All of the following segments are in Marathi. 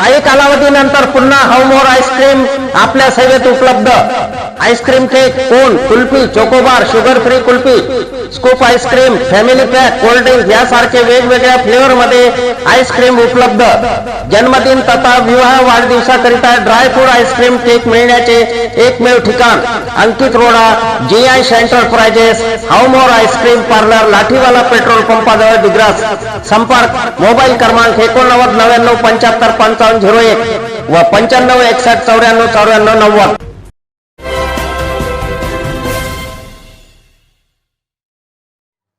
काही कालावधीनंतर पुन्हा हवमोर आईस्क्रीम आपल्या सेवेत उपलब्ध. Ice cream cake cone kulfi chocobar sugar free kulfi scoop ice cream family pack cold drink यासारखे वेगवेगळ्या फ्लेवर मध्ये आईस्क्रीम उपलब्ध. जन्मदिन तथा विवाह वाढदिवसाकरिता dry fruit ice cream cake मिळण्याचे एकमेव ठिकाण Ankit Roda G I enterprises Havmor ice cream parlour Lathiwala petrol पंपाजवळ Digras संपर्क मोबाईल क्रमांक एकोणनव्वद नव्याण्णव पंच्याहत्तर पंचावन्न झिरो एक व पंच्याण्णव एकसष्ट चौऱ्याण्णव चौऱ्याण्णव नव्वद.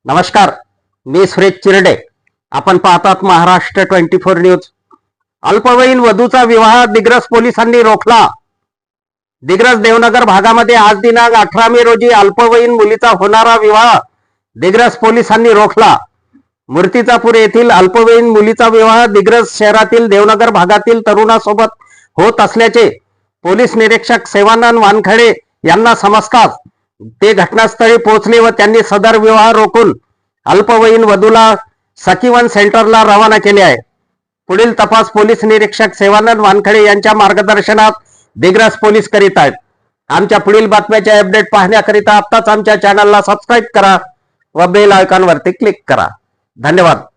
नमस्कार मी सुरेश चिरडे. आपण पाहतात महाराष्ट्र ट्वेंटी फोर न्यूज. अल्पवयीन वधूचा विवाह दिग्रस पोलिसांनी रोखला. दिग्रस देवनगर भागामध्ये आज दिनांक अठरा मे रोजी अल्पवयीन मुलीचा होणारा विवाह दिग्रस पोलिसांनी रोखला. मूर्तिजापूर येथील अल्पवयीन मुलीचा विवाह दिग्रज शहरातील देवनगर भागातील तरुणासोबत होत असल्याचे पोलीस निरीक्षक सेवानंद वानखडे यांना समजताच ते घटनास्थळी पोहोचले व त्यांनी सदर विवाह रोखून अल्पवयीन वधूला सखीवन सेंटरला रवाना केले आहे. पुढील तपास पोलीस निरीक्षक सेवानंद वानखडे यांच्या मार्गदर्शनात दिग्रस पोलीस करीत आहेत. आमच्या पुढील बातम्याचे अपडेट पाहण्याकरिता आत्ताच आमच्या चॅनलला सबस्क्राईब करा व बेल आयकॉनवरती क्लिक करा. धन्यवाद.